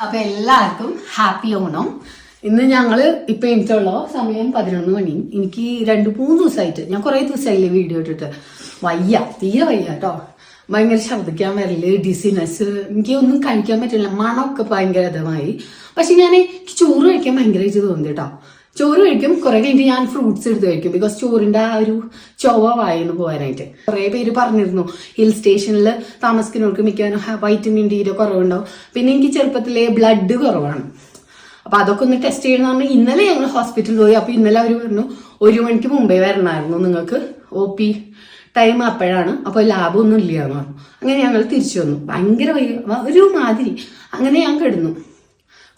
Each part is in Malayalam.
അപ്പൊ എല്ലാവർക്കും ഹാപ്പി ഓണം. ഇന്ന് ഞങ്ങൾ ഇപ്പൊ എനിക്കുള്ള സമയം പതിനൊന്ന് മണി. എനിക്ക് രണ്ട് മൂന്ന് ദിവസമായിട്ട് ഞാൻ കുറെ ദിവസമായില്ലേ വീഡിയോ ഇട്ടിട്ട്. വയ്യ തീരെ വയ്യ കേട്ടോ. ഭയങ്കര ശബ്ദിക്കാൻ വരൽ ഡിസിനെസ് എനിക്ക് ഒന്നും കഴിക്കാൻ പറ്റില്ല. മണമൊക്കെ ഭയങ്കര ഇതമായി. പക്ഷെ ഞാൻ ചോറ് കഴിക്കാൻ ഭയങ്കര ഇത് തോന്നി കേട്ടോ. ചോറ് കഴിക്കും. കുറെ കഴിഞ്ഞിട്ട് ഞാൻ ഫ്രൂട്ട്സ് എടുത്ത് കഴിക്കും. ബിക്കോസ് ചോറിന്റെ ആ ഒരു ചൊവ വായന്ന് പോകാനായിട്ട്. കുറെ പേര് പറഞ്ഞിരുന്നു ഹിൽ സ്റ്റേഷനിൽ താമസിക്കുന്നവർക്ക് മിക്കവാറും വൈറ്റമിൻ ഡിയുടെ കുറവുണ്ടാവും. പിന്നെ എനിക്ക് ചെറുപ്പത്തിലെ ബ്ലഡ് കുറവാണ്. അപ്പൊ അതൊക്കെ ഒന്ന് ടെസ്റ്റ് ചെയ്യണമെന്ന് പറഞ്ഞാൽ ഇന്നലെ ഞങ്ങൾ ഹോസ്പിറ്റലിൽ പോയി. അപ്പൊ ഇന്നലെ അവർ പറഞ്ഞു ഒരു മണിക്ക് മുമ്പേ വരണമായിരുന്നു നിങ്ങൾക്ക് ഒ പി ടൈം അപ്പോഴാണ്. അപ്പൊ ലാബ് ഒന്നും ഇല്ല എന്ന് പറഞ്ഞു. അങ്ങനെ ഞങ്ങൾ തിരിച്ചു വന്നു. ഭയങ്കര ഒരു മാതിരി. അങ്ങനെ ഞാൻ കിടന്നു.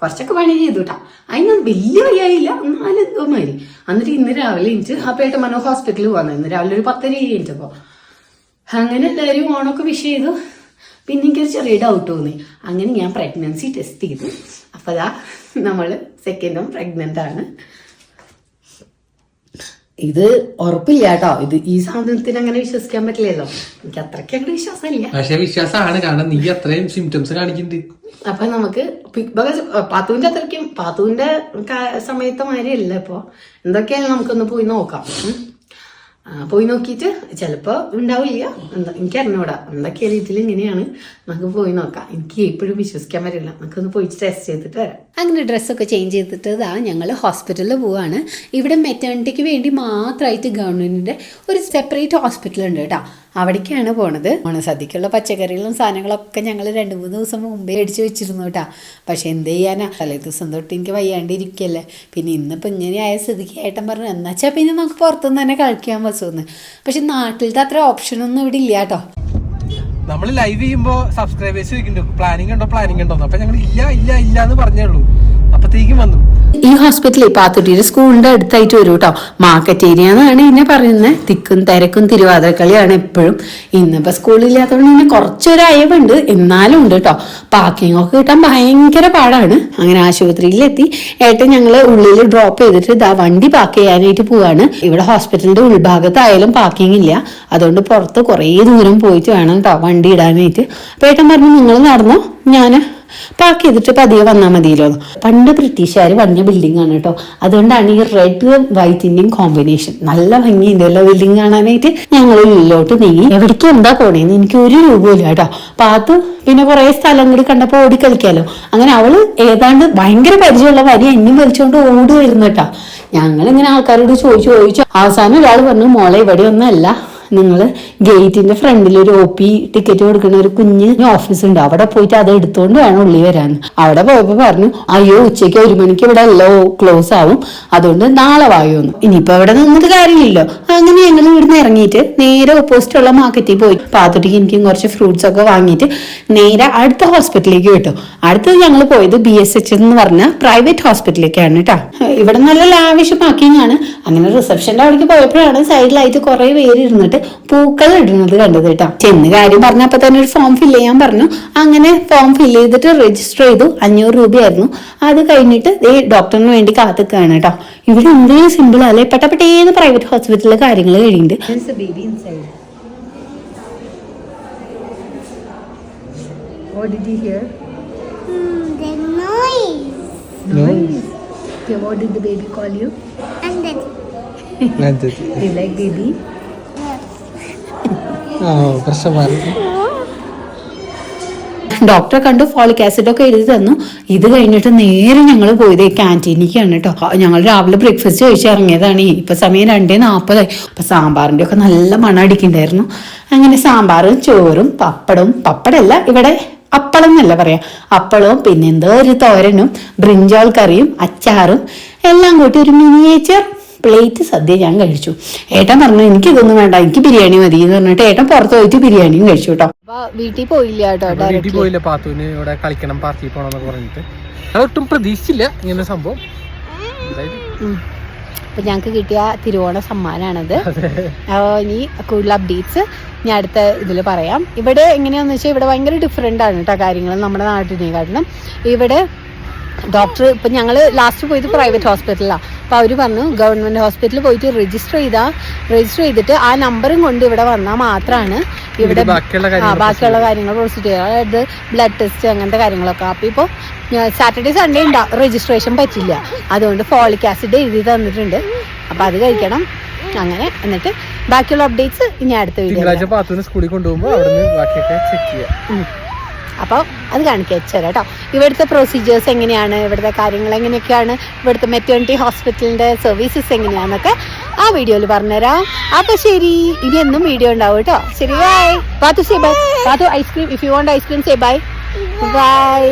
കുറച്ചൊക്കെ പണി ചെയ്തു കേട്ടാ അതിനൊന്നും വലിയ വയ്യായില്ല എന്നാലും മാതിരി. എന്നിട്ട് ഇന്ന് രാവിലെ എനിക്ക് ആ പേട്ട മനോ ഹോസ്പിറ്റലിൽ പോകാൻ ഇന്ന് രാവിലെ ഒരു പത്തര കഴിഞ്ഞപ്പോ അങ്ങനെ എല്ലാവരും ഓണമൊക്കെ വിഷ് ചെയ്തു. പിന്നെ എനിക്കൊരു ചെറിയ ഡൗട്ട് തോന്നി. അങ്ങനെ ഞാൻ പ്രഗ്നൻസി ടെസ്റ്റ് ചെയ്തു. അപ്പൊ അതാ നമ്മൾ സെക്കൻഡും പ്രഗ്നന്റ് ആണ്. ഇത് ഉറപ്പില്ല കേട്ടോ. ഇത് ഈ സാധനത്തിന് അങ്ങനെ വിശ്വസിക്കാൻ പറ്റില്ലല്ലോ. എനിക്ക് അത്രയ്ക്ക് അങ്ങനെ വിശ്വാസമില്ല. പക്ഷെ വിശ്വാസമാണ്. കാരണം നീ അത്രയും സിംറ്റംസ് കാണിക്കുന്നുണ്ട്. അപ്പൊ നമുക്ക് പാത്തുവിന്റെ അത്രയ്ക്കും പാത്തുവിന്റെ സമയത്തെ മാതിരിയല്ല ഇപ്പൊ. എന്തൊക്കെയായാലും നമുക്കൊന്ന് പോയി നോക്കാം. ഉം. പോയി നോക്കിയിട്ട് ചിലപ്പോ ഉണ്ടാവില്ല. എന്താ എനിക്ക് അറിഞ്ഞൂടാ. എന്തൊക്കെയാ രീതിയിൽ ഇങ്ങനെയാണ് നമുക്ക് പോയി നോക്കാം. എനിക്ക് എപ്പോഴും വിശ്വസിക്കാൻ പറ്റില്ല. നമുക്കൊന്ന് പോയി ടെസ്റ്റ് ചെയ്തിട്ട് വരാം. അങ്ങനെ ഡ്രസ്സൊക്കെ ചേഞ്ച് ചെയ്തിട്ട് ഇതാ ഞങ്ങൾ ഹോസ്പിറ്റലിൽ പോവാണ്. ഇവിടെ മെറ്റേണിറ്റിക്ക് വേണ്ടി മാത്രമായിട്ട് ഗവൺമെന്റിന്റെ ഒരു സെപ്പറേറ്റ് ഹോസ്പിറ്റൽ ഉണ്ട് കേട്ടോ. അവിടേക്കാണ് പോണത്. ഓണസദ്യക്കുള്ള പച്ചക്കറികളും സാധനങ്ങളൊക്കെ ഞങ്ങൾ രണ്ട് മൂന്ന് ദിവസം മുമ്പേ അടിച്ചു വെച്ചിരുന്നു കേട്ടോ. പക്ഷെ എന്ത് ചെയ്യാനാ? തലേ ദിവസം തൊട്ട് എനിക്ക് വയ്യാണ്ടിരിക്കല്ലേ. പിന്നെ ഇന്നിപ്പോൾ ഇങ്ങനെ ആയ സ്ഥിതിക്ക് ഏട്ടൻ പറഞ്ഞു എന്നുവെച്ചാൽ പിന്നെ നമുക്ക് പുറത്തുനിന്ന് തന്നെ കളിക്കാൻ പറ്റുമെന്ന്. പക്ഷെ നാട്ടിലത്തെ അത്ര ഓപ്ഷനൊന്നും ഇവിടെ ഇല്ല കേട്ടോ. നമ്മൾ ലൈവ് ചെയ്യുമ്പോൾ സബ്സ്ക്രൈബേഴ്സ് ചോദിക്കുന്നുണ്ട് പ്ലാനിങ് ഉണ്ടോ? പ്ലാനിങ് ഉണ്ടോ? അപ്പൊ ഞങ്ങൾ ഇല്ല ഇല്ല ഇല്ല എന്ന് പറഞ്ഞേ ഉള്ളൂ. അപ്പത്തേക്കും വന്നു. ഈ ഹോസ്പിറ്റലിൽ പാത്തുട്ടിയുടെ സ്കൂളിന്റെ അടുത്തായിട്ട് വരും കേട്ടോ മാർക്കറ്റ് ഏരിയ എന്നാണ് ഇതിനെ പറയുന്നത് തിക്കും തിരക്കും തിരുവാതിരക്കളിയാണ് എപ്പോഴും. ഇന്നിപ്പോ സ്കൂളില്ലാത്തതുകൊണ്ട് പിന്നെ കുറച്ചൊരു അയവുണ്ട്. എന്നാലും ഉണ്ട് കേട്ടോ പാർക്കിംഗ് ഒക്കെ കിട്ടാൻ ഭയങ്കര പാടാണ്. അങ്ങനെ ആശുപത്രിയിലെത്തി. ഏട്ടൻ ഞങ്ങൾ ഉള്ളിൽ ഡ്രോപ്പ് ചെയ്തിട്ട് ഇതാ വണ്ടി പാർക്ക് ചെയ്യാനായിട്ട് പോവാണ്. ഇവിടെ ഹോസ്പിറ്റലിന്റെ ഉൾഭാഗത്തായാലും പാർക്കിംഗ് ഇല്ല. അതുകൊണ്ട് പുറത്ത് കുറേ ദൂരം പോയിട്ട് വേണം കേട്ടോ വണ്ടി ഇടാനായിട്ട്. അപ്പൊ ഏട്ടൻ പറഞ്ഞു നിങ്ങൾ നടന്നോ? ഞാൻ പാക്ക് ചെയ്തിട്ട് പതിയെ വന്നാൽ മതിയല്ലോ പണ്ട് ബ്രിട്ടീഷുകാർ പണിഞ്ഞ ബിൽഡിംഗ് ആണ് കേട്ടോ അതുകൊണ്ടാണ് ഈ റെഡ് വൈറ്റിന്റെയും കോമ്പിനേഷൻ നല്ല ഭംഗിയുണ്ട് അല്ല ബിൽഡിംഗ് കാണാനായിട്ട്. ഞങ്ങൾ ഉള്ളിലോട്ട് നീങ്ങി. എവിടേക്ക് എന്താ പോണേന്ന് എനിക്ക് ഒരു രൂപമില്ല കേട്ടോ. പാത്തു പിന്നെ കുറെ സ്ഥലം കൂടി കണ്ടപ്പോൾ ഓടി കളിക്കാലോ. അങ്ങനെ അവൾ ഏതാണ്ട് ഭയങ്കര പരിചയമുള്ള വരി എന്നും വലിച്ചുകൊണ്ട് ഓടി വരുന്നു ഞങ്ങൾ ഞങ്ങളിങ്ങനെ ആൾക്കാരോട് ചോദിച്ചു ചോദിച്ചു. അവസാനം ഒരാൾ പറഞ്ഞു മോളെ ഇവിടെ ഒന്നല്ല നിങ്ങൾ ഗേറ്റിന്റെ ഫ്രണ്ടിൽ ഒരു ഒ പി ടിക്കറ്റ് കൊടുക്കുന്ന ഒരു കുഞ്ഞ് ഓഫീസ് ഉണ്ട്. അവിടെ പോയിട്ട് അത് എടുത്തുകൊണ്ട് വേണം ഉള്ളി വരാൻ. അവിടെ പോയപ്പോൾ പറഞ്ഞു അയ്യോ ഉച്ചയ്ക്ക് ഒരു മണിക്ക് ഇവിടെ എല്ലോ ക്ലോസ് ആവും. അതുകൊണ്ട് നാളെ വായോന്ന്. ഇനിയിപ്പോൾ അവിടെ നിന്നിട്ട് കാര്യമില്ലല്ലോ. അങ്ങനെ ഞങ്ങൾ ഇവിടുന്ന് ഇറങ്ങിയിട്ട് നേരെ ഓപ്പോസിറ്റ് ഉള്ള മാർക്കറ്റിൽ പോയി. പാത്തുട്ടിക്ക് എനിക്കും കുറച്ച് ഫ്രൂട്ട്സ് ഒക്കെ വാങ്ങിയിട്ട് നേരെ അടുത്ത ഹോസ്പിറ്റലിലേക്ക് വിട്ടു അടുത്തത് ഞങ്ങൾ പോയത് ബി എസ് എച്ച് എന്ന് പറഞ്ഞ പ്രൈവറ്റ് ഹോസ്പിറ്റലിലേക്കാണ് കേട്ടോ ഇവിടെ നല്ല ലാവിഷ് പാക്കിംഗ് അങ്ങനെ റിസപ്ഷന്റെ അവിടേക്ക് പോയപ്പോഴാണ് സൈഡിലായിട്ട് കുറേ പേര് ഇരുന്നിട്ട് പൂക്കൾ ഇടുന്നത് കണ്ടത് കേട്ടോ ചെന്ന് കാര്യം പറഞ്ഞപ്പോ തന്നെ ഒരു ഫോം ഫില്ല് ചെയ്യാൻ പറഞ്ഞു അങ്ങനെ ഫോം ഫില്ല് ചെയ്തിട്ട് രജിസ്റ്റർ ചെയ്തു അഞ്ഞൂറ് രൂപയായിരുന്നു അത് കഴിഞ്ഞിട്ട് ഈ ഡോക്ടറിന് വേണ്ടി കാത്തുക്കാണ് കേട്ടോ ഇവിടെ എന്തെങ്കിലും സിമ്പിൾ അല്ലെ പെട്ടപ്പെട്ട ഏത് പ്രൈവറ്റ് ഹോസ്പിറ്റലിലെ കാര്യങ്ങൾ കഴിയുന്നുണ്ട് inside. What did you hear? Hmm, the noise. Noise. Okay, what did the baby call you? And then, Do you like baby? ഡോക്ടറെ കണ്ടു ഫോളിക് ആസിഡ് ഒക്കെ എഴുതി തന്നു. ഇത് കഴിഞ്ഞിട്ട് നേരെ ഞങ്ങൾ പോയത് ക്യാന്റീനിലേക്കാണ് കേട്ടോ. ഞങ്ങൾ രാവിലെ ബ്രേക്ക്ഫാസ്റ്റ് കഴിച്ച് ഇറങ്ങിയതാണ്. ഇപ്പൊ സമയം രണ്ടേ നാൽപ്പതായി. അപ്പൊ സാമ്പാറിന്റെ ഒക്കെ നല്ല മണം അടിക്കണ്ടായിരുന്നു അങ്ങനെ സാമ്പാറും ചോറും പപ്പടവും പപ്പടല്ല ഇവിടെ അപ്പളം എന്നല്ല പറയാ. അപ്പളവും പിന്നെ എന്തോ ഒരു തോരനും ബ്രിഞ്ചോൾ കറിയും അച്ചാറും എല്ലാം കൂട്ടി ഒരു മിനിയേച്ചർ പ്ലേറ്റ് സദ്യ ഞാൻ കഴിച്ചു. ഏട്ടൻ പറഞ്ഞു എനിക്ക് ഇതൊന്നും വേണ്ട എനിക്ക് ബിരിയാണി മതി എന്ന് പറഞ്ഞിട്ട് ഏട്ടൻ പുറത്ത് പോയിട്ട് ബിരിയാണിയും കഴിച്ചു കേട്ടോ. വീട്ടിൽ പോയില്ല കേട്ടോ വീട്ടിൽ പോയില്ല പാത്തുവിന് ഇവിടെ കളിക്കണം പാർട്ടി പോണെന്നൊക്കെ പറഞ്ഞിട്ട്. ഒട്ടും പ്രതീക്ഷിച്ചില്ല ഇങ്ങനെ സംഭവം. അപ്പൊ ഞങ്ങൾക്ക് കിട്ടിയ തിരുവോണ സമ്മാനാണത്. ഇനി കൂടുതൽ അപ്ഡേറ്റ്സ് ഞാൻ അടുത്ത ഇതിൽ പറയാം. ഇവിടെ എങ്ങനെയാന്ന് വെച്ചാൽ ഇവിടെ ഭയങ്കര ഡിഫറെന്റ് ആണ് കേട്ടോ കാര്യങ്ങൾ നമ്മുടെ നാട്ടിനെക്കാട്ടിലും. ഇവിടെ ഡോക്ടർ ഇപ്പം ഞങ്ങൾ ലാസ്റ്റ് പോയത് പ്രൈവറ്റ് ഹോസ്പിറ്റലിലാണ് അപ്പോൾ അവർ പറഞ്ഞു ഗവൺമെന്റ് ഹോസ്പിറ്റലിൽ പോയിട്ട് രജിസ്റ്റർ ചെയ്താൽ രജിസ്റ്റർ ചെയ്തിട്ട് ആ നമ്പറും കൊണ്ട് ഇവിടെ വന്നാൽ മാത്രമാണ് ഇവിടെ ബാക്കിയുള്ള കാര്യങ്ങൾ ബാക്കിയുള്ള കാര്യങ്ങൾ പ്രൊസീഡ് ചെയ്യുക. അതായത് ബ്ലഡ് ടെസ്റ്റ് അങ്ങനത്തെ കാര്യങ്ങളൊക്കെ. അപ്പോൾ ഇപ്പോൾ സാറ്റർഡേ സൺഡേ ഉണ്ടാ രജിസ്ട്രേഷൻ പറ്റില്ല. അതുകൊണ്ട് ഫോളിക് ആസിഡ് എഴുതി തന്നിട്ടുണ്ട്. അപ്പോൾ അത് കഴിക്കണം. അങ്ങനെ എന്നിട്ട് ബാക്കിയുള്ള അപ്ഡേറ്റ്സ് ഇനി അടുത്ത വീഡിയോ സ്കൂളിൽ കൊണ്ടുപോകുമ്പോൾ ബാക്കിയൊക്കെ ചെക്ക് ചെയ്യാം. അപ്പോൾ അത് കാണിക്കാൻ വെച്ചുതരാം കേട്ടോ. ഇവിടുത്തെ പ്രൊസീജിയേഴ്സ് എങ്ങനെയാണ് ഇവിടുത്തെ കാര്യങ്ങൾ എങ്ങനെയൊക്കെയാണ് ഇവിടുത്തെ മെറ്റേണിറ്റി ഹോസ്പിറ്റലിന്റെ സർവീസസ് എങ്ങനെയാണെന്നൊക്കെ ആ വീഡിയോയിൽ പറഞ്ഞുതരാം. അപ്പോൾ ശരി ഇനി എന്നും വീഡിയോ ഉണ്ടാവും കേട്ടോ. ശരി bye Pathu say bye Pathu ice cream if you want ice cream say bye bye